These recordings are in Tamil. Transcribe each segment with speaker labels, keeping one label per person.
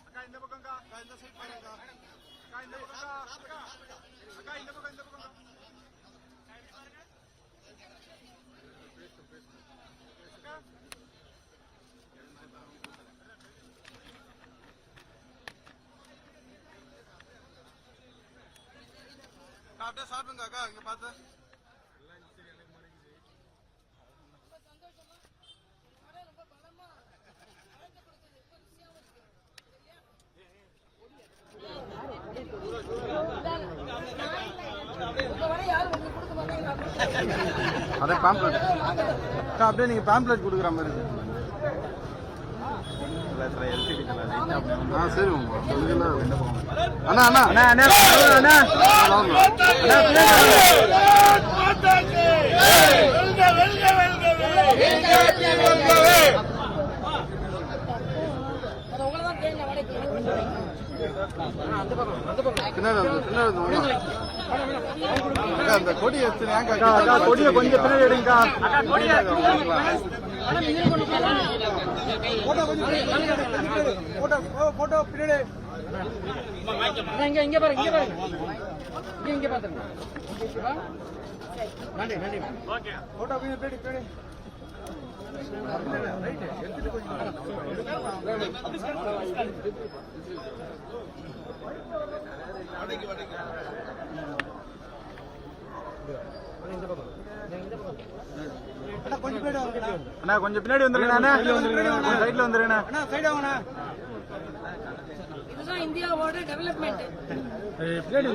Speaker 1: அக்கா இந்த பக்கம்க்கா அக்கா இந்த சைட் பாருங்கக்கா அக்கா இந்த பக்கம்க்கா அக்கா அக்கா இந்த பக்கம் இந்த பக்கம் அக்கா அப்படியே சாப்பிடுங்க அக்கா இங்க பார்த்து. அதே பாம்ப்ளெட் அக்கா அப்படியே நீங்க பாம்ப்ளெட் கொடுக்குற மாதிரி இருக்கு. ஆ சரி அண்ணா அண்ணா அண்ணா அண்ணா அண்ணா பின்னாடி வந்து, பின்னாடி அந்த கொடி எடுத்து கொடியை கொஞ்சம் பின்னாடி எடுங்கக்கா. போட்டோ பின்னாடி
Speaker 2: இங்க இங்க பாருங்க இங்க பாருங்க. இங்க இங்க பாத்துங்க நன்றி நன்றி
Speaker 1: போட்டோ பின்னாடி பின்னாடி. அண்ணா கொஞ்சம் பின்னாடி வந்துருங்க அண்ணா சைடுல வந்துருங்க அண்ணா. சைடு வாங்கண்ணா
Speaker 3: இதுதான் இந்தியாவோட டெவலப்மெண்ட்
Speaker 1: பின்னாடி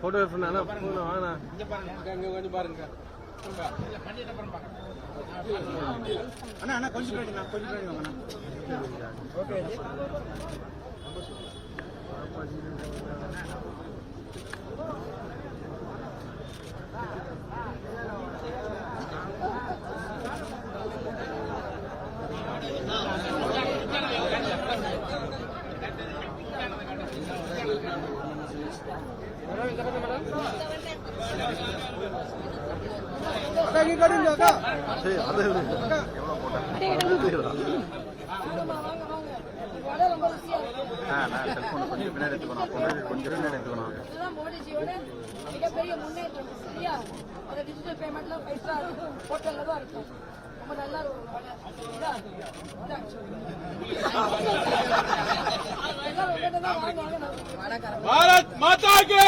Speaker 1: போட்டோ எடுத்துனா போன வாங்கண்ணா இங்க கொஞ்சம் பாருங்க. அண்ணா அண்ணா கொஞ்சம் வாங்கண்ணா ஓகே இங்க கட்டுங்க அக்கா சரி அது அக்கா
Speaker 3: வடை ரொம்ப ருசியா இருக்கு
Speaker 1: ஆ நான் செல்போன் கொஞ்சம் பின்னாடி எடுத்துக்கணும் கொஞ்சம் பின்னாடி எடுத்துக்கணும்
Speaker 3: அந்த டிஜிட்டல் பேமெண்ட்ல ஃபைவ் ஸ்டார் ஹோட்டல்ல தான் இருக்கும் ரொம்ப நல்லா இருக்கும். எல்லாரும் வாங்குவாங்க
Speaker 4: భారత్ మాతాకి